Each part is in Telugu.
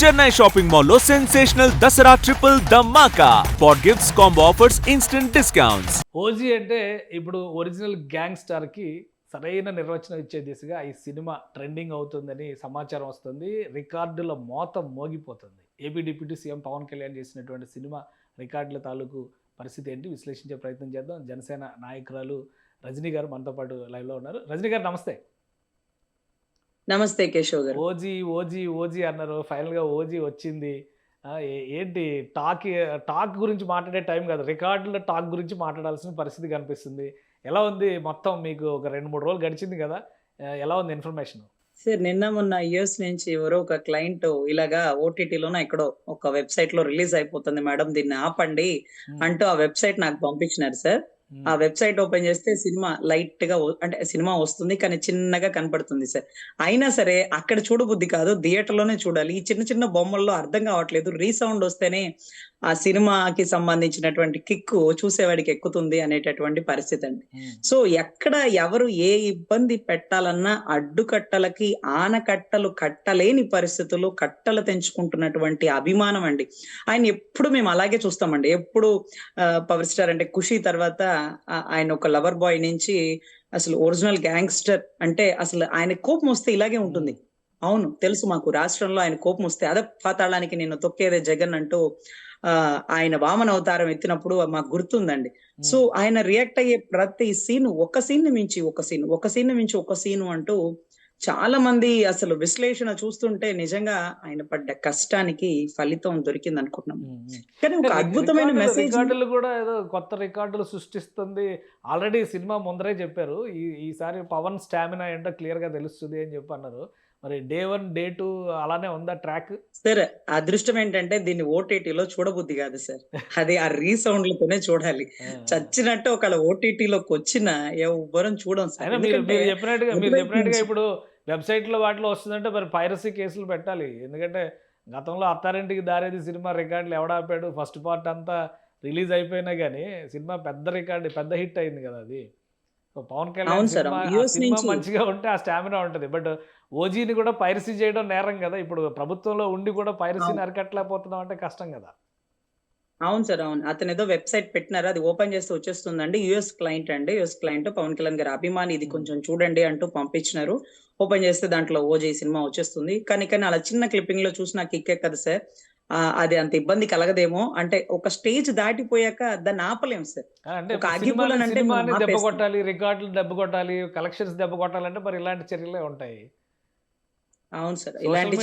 చెన్నై షాపింగ్ మాల్లో సెన్సేషనల్ దసరా ట్రిపుల్ ధమాకా spot gifts combo offers instant discounts OG అంటే ఇప్పుడు ఒరిజినల్ గ్యాంగ్ స్టార్కి సరైన నిర్వచనం ఇచ్చే దిశగా ఈ సినిమా ట్రెండింగ్ అవుతుందని సమాచారం వస్తుంది. రికార్డుల మోత మోగిపోతుంది. AP deputy CM Pawan Kalyan చేసినటువంటి సినిమా రికార్డుల తాలూకు పరిస్థితి ఏంటి? విశ్లేషించే ప్రయత్నం చేద్దాం. జనసేన నాయకురాలు రజనీ గారు మనతో పాటు లైవ్లో ఉన్నారు. రజనీ గారు నమస్తే. నమస్తే కేశవ్ గారు. ఓజీ ఓజీ ఓజీ అన్నారు. ఫైనల్గా ఓజీ వచ్చింది. ఏంటి టాక్ టాక్ గురించి మాట్లాడే టైం కాదు. రికార్డుల టాక్ గురించి మాట్లాడాల్సిన పరిస్థితి కనిపిస్తుంది. ఎలా ఉంది మొత్తం మీకు ఒక రెండు మూడు రోజులు గడిచింది కదా. ఎలా ఉంది ఇన్ఫర్మేషన్ సార్ నిన్న మొన్న యూఎస్ నుంచి ఎవరో ఒక క్లయింట్ ఇలాగా ఓటీటీలోనే ఎక్కడో ఒక వెబ్సైట్లో రిలీజ్ అయిపోతుంది మేడం. దీన్ని ఆపండి అంటూ ఆ వెబ్సైట్ నాకు పంపించినారు సార్. ఆ వెబ్సైట్ ఓపెన్ చేస్తే సినిమా లైట్గా అంటే సినిమా వస్తుంది కానీ చిన్నగా కనపడుతుంది సార్. అయినా సరే అక్కడ చూడబుద్ధి కాదు థియేటర్లోనే చూడాలి. ఈ చిన్న చిన్న బొమ్మల్లో అర్థం కావట్లేదు. రీసౌండ్ వస్తేనే ఆ సినిమాకి సంబంధించినటువంటి కిక్ చూసేవాడికి ఎక్కుతుంది అనేటటువంటి పరిస్థితి అండి సో ఎక్కడ ఎవరు ఏ ఇబ్బంది పెట్టాలన్నా అడ్డుకట్టలకి ఆనకట్టలు కట్టలేని పరిస్థితులు కట్టలు తెంచుకుంటున్నటువంటి అభిమానం అండి. ఆయన ఎప్పుడు మేము అలాగే చూస్తామండి. ఎప్పుడు పవర్ స్టార్ అంటే ఖుషి తర్వాత ఆయన ఒక లవర్ బాయ్ నుంచి అసలు ఒరిజినల్ గ్యాంగ్స్టర్ అంటే అసలు ఆయన కోపం వస్తే ఇలాగే ఉంటుంది. అవును తెలుసు మాకు. రాష్ట్రంలో ఆయన కోపం వస్తే అద పాతాళానికి నేను తొక్కేదే జగన్ అంటూ ఆ ఆయన వామన అవతారం ఎత్తినప్పుడు మాకు గుర్తుందండి. సో ఆయన రియాక్ట్ అయ్యే ప్రతి సీన్ ఒక సీన్ని మించి ఒక సీన్ ఒక సీన్ని మించి ఒక సీన్ అంటూ చాలా మంది అసలు విశ్లేషణ చూస్తుంటే నిజంగా ఆయన పడ్డ కష్టానికి ఫలితం దొరికింది అనుకుంటున్నాం. కానీ ఒక అద్భుతమైన మెసేజ్ రికార్డులు కూడా ఏదో కొత్త రికార్డులు సృష్టిస్తుంది. ఆల్రెడీ సినిమా ముందరే చెప్పారు. ఈ ఈసారి పవన్ స్టామినా ఏంటో క్లియర్గా తెలుస్తుంది అని చెప్పి అన్నారు మరి డే వన్ డే టూ అలానే ఉందా ట్రాక్? సార్ అదృష్టం ఏంటంటే దీన్ని ఓటీటీలో చూడబుద్ధి కాదు సార్. అది ఆ రీసౌండ్లతోనే చూడాలి. చచ్చినట్టు ఒకళ్ళ ఓటీటీలోకి వచ్చిన ఎవ్వరం చూడం సార్. మీరు చెప్పినట్టుగా మీరు చెప్పినట్టుగా ఇప్పుడు వెబ్సైట్లో వాటిలో వస్తుందంటే మరి పైరసీ కేసులు పెట్టాలి. ఎందుకంటే గతంలో అత్తారింటికి దారేది సినిమా రికార్డులు ఎవడాపాడు ఫస్ట్ పార్ట్ అంతా రిలీజ్ అయిపోయినా కానీ సినిమా పెద్ద రికార్డు పెద్ద హిట్ అయింది కదా అది. పవన్ కళ్యాణ్ సినిమా మంచిగా ఉంటే ఆ స్టామినా ఉంటుంది. బట్ ఓజీని కూడా పైరసీ చేయడం నేరం కదా. ఇప్పుడు ప్రభుత్వంలో ఉండి కూడా పైరసీని. అరికట్టలేకపోతున్నాం అంటే కష్టం కదా. అవును సార్ అవును. అతను ఏదో వెబ్సైట్ పెట్టినారు అది ఓపెన్ చేస్తే వచ్చేస్తుందండి. యుఎస్ క్లయింట్ అండి యుఎస్ క్లయింట్ పవన్ కళ్యాణ్ గారి అభిమాని. ఇది. కొంచెం చూడండి అంటూ పంపించినారు. ఓపెన్ చేస్తే దాంట్లో ఓజీ సినిమా వచ్చేస్తుంది. కానీ కానీ అలా చిన్న క్లిప్పింగ్లో చూసి నాకు కిక్కే కదా సార్. అది అంత ఇబ్బంది కలగదేమో. అంటే ఒక స్టేజ్ దాటిపోయాక దాన్ని ఆపలేం సార్. దెబ్బ. కొట్టాలి రికార్డులు దెబ్బ కొట్టాలి కలెక్షన్స్ దెబ్బ కొట్టాలంటే మరి ఇలాంటి చర్యలే ఉంటాయి. అవును సార్ ఇలాంటి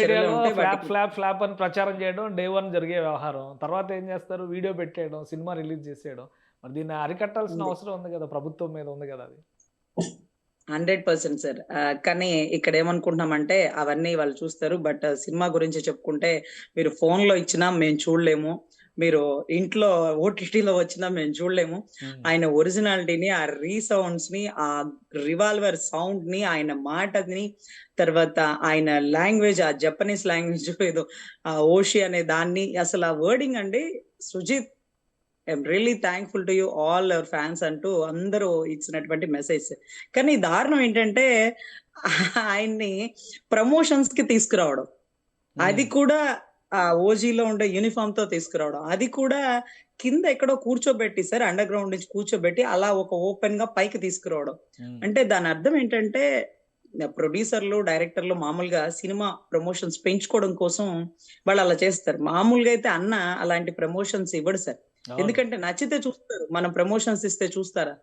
ఫ్లాప్ ఫ్లాప్ ఫ్లాప్ అని ప్రచారం చేయడం డే వన్ జరిగే వ్యవహారం. తర్వాత ఏం చేస్తారు? వీడియో పెట్టేయడం సినిమా రిలీజ్ చేసేయడం. మరి దీన్ని అరికట్టాల్సిన. అవసరం ఉంది కదా ప్రభుత్వం మీద ఉంది కదా అది? Hundred percent sir. కానీ ఇక్కడ ఏమనుకుంటున్నామంటే అవన్నీ వాళ్ళు చూస్తారు బట్ సినిమా గురించి చెప్పుకుంటే మీరు ఫోన్లో ఇచ్చినా మేము చూడలేము. మీరు ఇంట్లో ఓటీటీలో వచ్చినా మేము చూడలేము. ఆయన ఒరిజినాలిటీని ఆ రీసౌండ్స్ని ఆ రివాల్వర్ సౌండ్ని ఆయన మాటని తర్వాత ఆయన లాంగ్వేజ్ ఆ జపనీస్ లాంగ్వేజ్ ఏదో ఆ ఓషి అనే దాన్ని అసలు ఆ వర్డింగ్ అండి Sujeeth I'm really thankful to you all our fans అంటూ అందరూ ఇచ్చినటువంటి మెసేజ్ కానీ దారుణం ఏంటంటే ఆయన్ని ప్రమోషన్స్కి తీసుకురావడం. అది కూడా ఆ ఓజీలో ఉండే యూనిఫామ్తో తీసుకురావడం. అది కూడా కింద ఎక్కడో కూర్చోబెట్టి సార్ అండర్ గ్రౌండ్ నుంచి కూర్చోబెట్టి అలా ఒక ఓపెన్గా పైకి తీసుకురావడం. ఉమ్. అంటే దాని అర్థం ఏంటంటే ప్రొడ్యూసర్లు డైరెక్టర్లు మామూలుగా సినిమా ప్రమోషన్స్ పెంచుకోవడం కోసం వాళ్ళు అలా చేస్తారు. మామూలుగా అయితే అన్న అలాంటి ప్రమోషన్స్ ఇవ్వడు సార్. ఎందుకంటే నచ్చితే చూస్తారు మనం ప్రమోషన్స్ ఇస్తే చూస్తారా?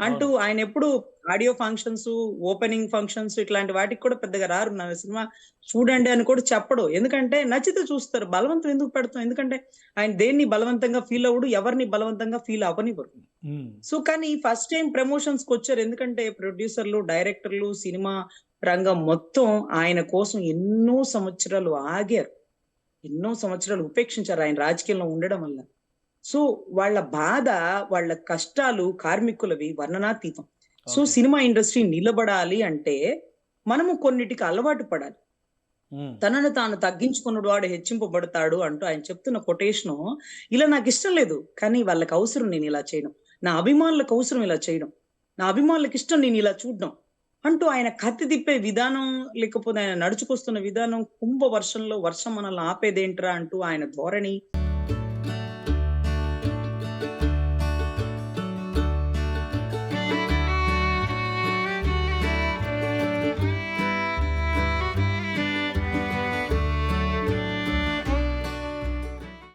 అంటూ ఆయన ఎప్పుడు ఆడియో ఫంక్షన్స్ ఓపెనింగ్ ఫంక్షన్స్ ఇట్లాంటి వాటికి కూడా పెద్దగా రారు. నా సినిమా చూడండి అని కూడా చెప్పడు. ఎందుకంటే నచ్చితే చూస్తారు. బలవంతం ఎందుకు పెడతాం? ఎందుకంటే ఆయన దేన్ని బలవంతంగా ఫీల్ అవ్వడు ఎవరిని బలవంతంగా ఫీల్ అవ్వనివ్వరు. సో కానీ ఫస్ట్ టైం ప్రమోషన్స్కి వచ్చారు. ఎందుకంటే ప్రొడ్యూసర్లు డైరెక్టర్లు సినిమా రంగం మొత్తం ఆయన కోసం ఎన్నో సంవత్సరాలు ఆగారు. ఎన్నో సంవత్సరాలు ఉపేక్షించారు. ఆయన రాజకీయంలో ఉండడం వల్ల. సో వాళ్ళ బాధ వాళ్ళ కష్టాలు కార్మికులవి వర్ణనాతీతం సో. సినిమా ఇండస్ట్రీ నిలబడాలి అంటే మనము కొన్నిటికి అలవాటు పడాలి. తనను తాను తగ్గించుకున్నాడు వాడు హెచ్చింపబడతాడు అంటూ ఆయన చెప్తున్న కొటేషన్ ఇలా నాకు ఇష్టం లేదు కానీ వాళ్ళకి అవసరం నేను ఇలా చేయడం నా అభిమానులకు అవసరం ఇలా చేయడం నా అభిమానులకు ఇష్టం నేను ఇలా చూడడం అంటూ ఆయన కత్తి తిప్పే విధానం లేకపోతే ఆయన నడుచుకొస్తున్న విధానం కుంభ వర్షంలో వర్షం మనల్ని ఆపేదేంట్రా అంటూ ఆయన ధోరణి